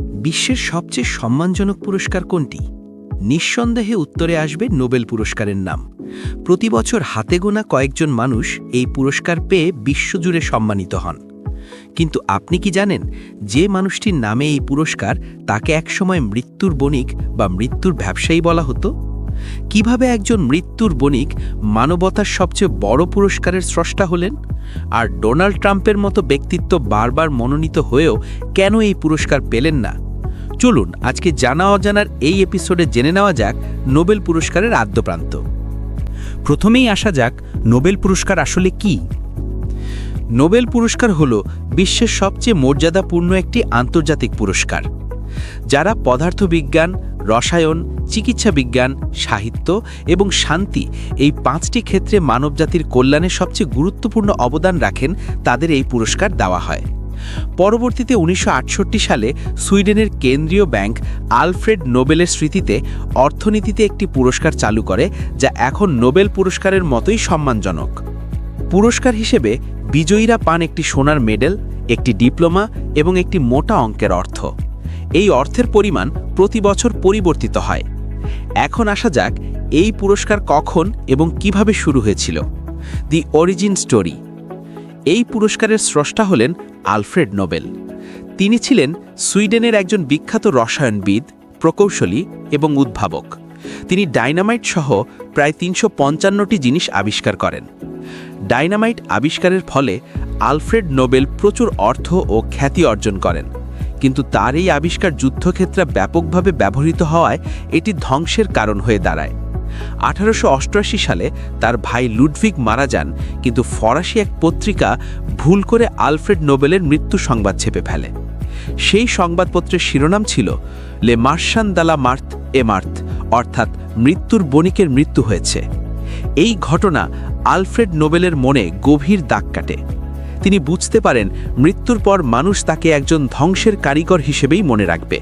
বিশ্বের সবচেয়ে সম্মানজনক পুরস্কার কোনটি? নিঃসন্দেহে উত্তরে আসবে নোবেল পুরস্কারের নাম। প্রতি বছর হাতে গোনা কয়েকজন মানুষ এই পুরস্কার পেয়ে বিশ্বজুড়ে সম্মানিত হন। কিন্তু আপনি কি জানেন, যে মানুষটির নামে এই পুরস্কার তাকে একসময় মৃত্যুর বণিক বা মৃত্যুর ব্যবসায়ী বলা হতো? কীভাবে একজন মৃত্যুর বণিক মানবতার সবচেয়ে বড় পুরস্কারের স্রষ্টা হলেন? আর ডোনাল্ড ট্রাম্পের মতো ব্যক্তিত্ব বারবার মনোনীত হয়েও কেন এই পুরস্কার পেলেন না? চলুন আজকে জানা অজানার এই এপিসোডে জেনে নেওয়া যাক নোবেল পুরস্কারের আদ্যপ্রান্ত। প্রথমেই আসা যাক নোবেল পুরস্কার আসলে কি। নোবেল পুরস্কার হল বিশ্বের সবচেয়ে মর্যাদাপূর্ণ একটি আন্তর্জাতিক পুরস্কার। যারা পদার্থবিজ্ঞান রসায়ন, চিকিৎসা বিজ্ঞান, সাহিত্য এবং শান্তি এই পাঁচটি ক্ষেত্রে মানবজাতির কল্যাণে সবচেয়ে গুরুত্বপূর্ণ অবদান রাখেন তাদের এই পুরস্কার দেওয়া হয়। পরবর্তীতে উনিশশো আটষট্টি সালে সুইডেনের কেন্দ্রীয় ব্যাংক আলফ্রেড নোবেলের স্মৃতিতে অর্থনীতিতে একটি পুরস্কার চালু করে, যা এখন নোবেল পুরস্কারের মতোই সম্মানজনক। পুরস্কার হিসেবে বিজয়ীরা পান একটি সোনার মেডেল, একটি ডিপ্লোমা এবং একটি মোটা অঙ্কের অর্থ। এই অর্থের পরিমাণ প্রতি বছর পরিবর্তিত হয়। এখন আসা যাক এই পুরস্কার কখন এবং কীভাবে শুরু হয়েছিল। দি অরিজিন স্টোরি এই পুরস্কারের স্রষ্টা হলেন আলফ্রেড নোবেল। তিনি ছিলেন সুইডেনের একজন বিখ্যাত রসায়নবিদ, প্রকৌশলী এবং উদ্ভাবক। তিনি ডাইনামাইট সহ প্রায় তিনশো পঞ্চান্নটি জিনিস আবিষ্কার করেন। ডাইনামাইট আবিষ্কারের ফলে আলফ্রেড নোবেল প্রচুর অর্থ ও খ্যাতি অর্জন করেন। কিন্তু তার এই আবিষ্কার যুদ্ধক্ষেত্রে ব্যাপকভাবে ব্যবহৃত হওয়ায় এটি ধ্বংসের কারণ হয়ে দাঁড়ায়। আঠারোশো অষ্টআশি সালে তার ভাই লুডভিগ মারা যান, কিন্তু ফরাসি এক পত্রিকা ভুল করে আলফ্রেড নোবেলের মৃত্যু সংবাদ ছেপে ফেলে। সেই সংবাদপত্রের শিরোনাম ছিল, লে মার্শান দালা মার্থ এ মার্থ অর্থাৎ মৃত্যুর বণিকের মৃত্যু হয়েছে। এই ঘটনা আলফ্রেড নোবেলের মনে গভীর দাগ কাটে। তিনি বুঝতে পারেন মৃত্যুর পর মানুষ তাকে একজন ধ্বংসের কারিগর হিসেবেই মনে রাখবে।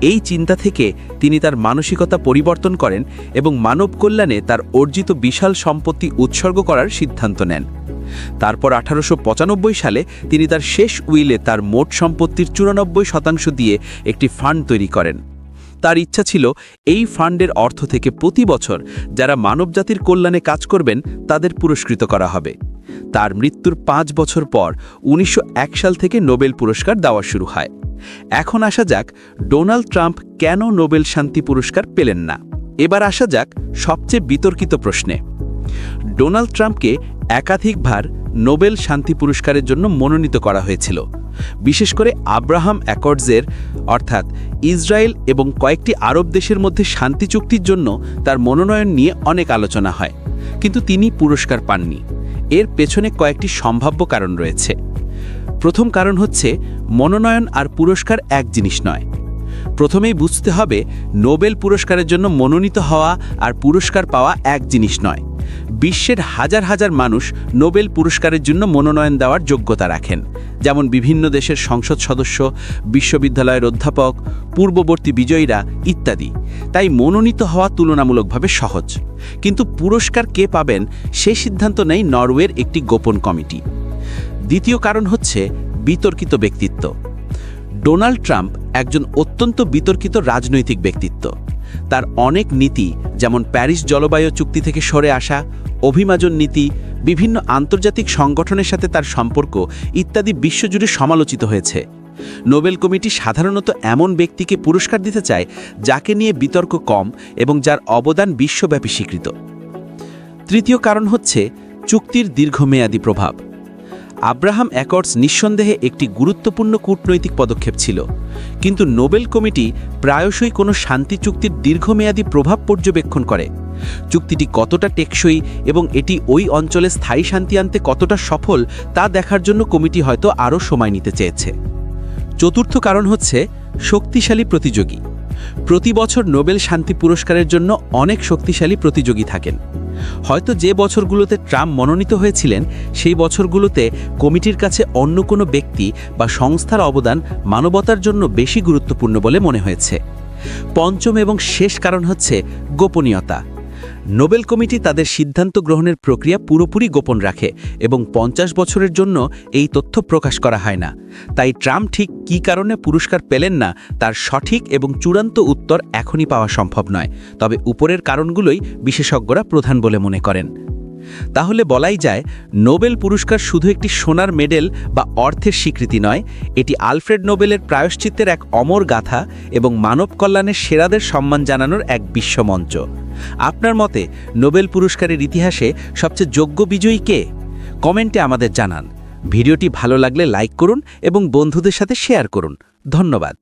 এই চিন্তা থেকে তিনি তার মানসিকতা পরিবর্তন করেন এবং মানব কল্যাণে তার অর্জিত বিশাল সম্পত্তি উৎসর্গ করার সিদ্ধান্ত নেন। তারপর আঠারোশো পঁচানব্বই সালে তিনি তার শেষ উইলে তার মোট সম্পত্তির চুরানব্বই শতাংশ দিয়ে একটি ফান্ড তৈরি করেন। তার ইচ্ছা ছিল এই ফান্ডের অর্থ থেকে প্রতি বছর যারা মানবজাতির কল্যাণে কাজ করবেন তাদের পুরস্কৃত করা হবে। তার মৃত্যুর পাঁচ বছর পর উনিশশো এক সাল থেকে নোবেল পুরস্কার দেওয়া শুরু হয়। এখন আসা যাক, ডোনাল্ড ট্রাম্প কেন নোবেল শান্তি পুরস্কার পেলেন না? এবার আসা যাক সবচেয়ে বিতর্কিত প্রশ্নে। ডোনাল্ড ট্রাম্পকে একাধিকবার নোবেল শান্তি পুরস্কারের জন্য মনোনীত করা হয়েছিল। বিশেষ করে আব্রাহাম অ্যাকর্ডসের, অর্থাৎ ইসরায়েল এবং কয়েকটি আরব দেশের মধ্যে শান্তি চুক্তির জন্য তার মনোনয়ন নিয়ে অনেক আলোচনা হয়। কিন্তু তিনি পুরস্কার পাননি। এর পেছনে কয়েকটি সম্ভাব্য কারণ রয়েছে। প্রথম কারণ হচ্ছে, মনোনয়ন আর পুরস্কার এক জিনিস নয়। প্রথমেই বুঝতে হবে, নোবেল পুরস্কারের জন্য মনোনীত হওয়া আর পুরস্কার পাওয়া এক জিনিস নয়। বিশ্বের হাজার হাজার মানুষ নোবেল পুরস্কারের জন্য মনোনয়ন দেওয়ার যোগ্যতা রাখেন। যেমন বিভিন্ন দেশের সংসদ সদস্য, বিশ্ববিদ্যালয়ের অধ্যাপক, পূর্ববর্তী বিজয়ীরা ইত্যাদি। তাই মনোনীত হওয়া তুলনামূলকভাবে সহজ। কিন্তু পুরস্কার কে পাবেন সে সিদ্ধান্ত নেই নরওয়ের একটি গোপন কমিটি। দ্বিতীয় কারণ হচ্ছে বিতর্কিত ব্যক্তিত্ব। ডোনাল্ড ট্রাম্প একজন অত্যন্ত বিতর্কিত রাজনৈতিক ব্যক্তিত্ব। তার অনেক নীতি, যেমন প্যারিস জলবায়ু চুক্তি থেকে সরে আসা অভিমাজন নীতি, বিভিন্ন আন্তর্জাতিক সংগঠনের সাথে তার সম্পর্ক ইত্যাদি বিশ্বজুড়ে সমালোচিত হয়েছে। নোবেল কমিটি সাধারণত এমন ব্যক্তিকে পুরস্কার দিতে চায় যাকে নিয়ে বিতর্ক কম এবং যার অবদান বিশ্বব্যাপী স্বীকৃত। তৃতীয় কারণ হচ্ছে চুক্তির দীর্ঘমেয়াদী প্রভাব। আব্রাহাম অ্যাকর্ডস নিঃসন্দেহে একটি গুরুত্বপূর্ণ কূটনৈতিক পদক্ষেপ ছিল, কিন্তু নোবেল কমিটি প্রায়শই কোনো শান্তি চুক্তির দীর্ঘমেয়াদী প্রভাব পর্যবেক্ষণ করে। চুক্তিটি কতটা টেকসই এবং এটি ওই অঞ্চলে স্থায়ী শান্তি আনতে কতটা সফল তা দেখার জন্য কমিটি হয়তো আরও সময় নিতে চেয়েছে। চতুর্থ কারণ হচ্ছে শক্তিশালী প্রতিযোগী। প্রতি বছর নোবেল শান্তি পুরস্কারের জন্য অনেক শক্তিশালী প্রতিযোগী থাকেন। হয়তো যে বছরগুলোতে ট্রাম্প মনোনীত হয়েছিলেন, সেই বছরগুলোতে কমিটির কাছে অন্য কোনো ব্যক্তি বা সংস্থার অবদান মানবতার জন্য বেশি গুরুত্বপূর্ণ বলে মনে হয়েছে। পঞ্চম এবং শেষ কারণ হচ্ছে গোপনীয়তা। নোবেল কমিটি তাদের সিদ্ধান্ত গ্রহণের প্রক্রিয়া পুরোপুরি গোপন রাখে এবং পঞ্চাশ বছরের জন্য এই তথ্য প্রকাশ করা হয় না। তাই ট্রাম্প ঠিক কী কারণে পুরস্কার পেলেন না, তার সঠিক এবং চূড়ান্ত উত্তর এখনই পাওয়া সম্ভব নয়। তবে উপরের কারণগুলোই বিশেষজ্ঞরা প্রধান বলে মনে করেন। তাহলে বলাই যায়, নোবেল পুরস্কার শুধু একটি সোনার মেডেল বা অর্থের স্বীকৃতি নয়, এটি আলফ্রেড নোবেলের প্রায়শ্চিত্তের এক অমর গাথা এবং মানব কল্যাণের সেরাদের সম্মান জানানোর এক বিশ্বমঞ্চ। আপনার মতে, নোবেল পুরস্কারের ইতিহাসে সবচেয়ে যোগ্য বিজয়ী কে? কমেন্টে আমাদের জানান। ভিডিওটি ভালো লাগলে লাইক করুন এবং বন্ধুদের সাথে শেয়ার করুন। ধন্যবাদ।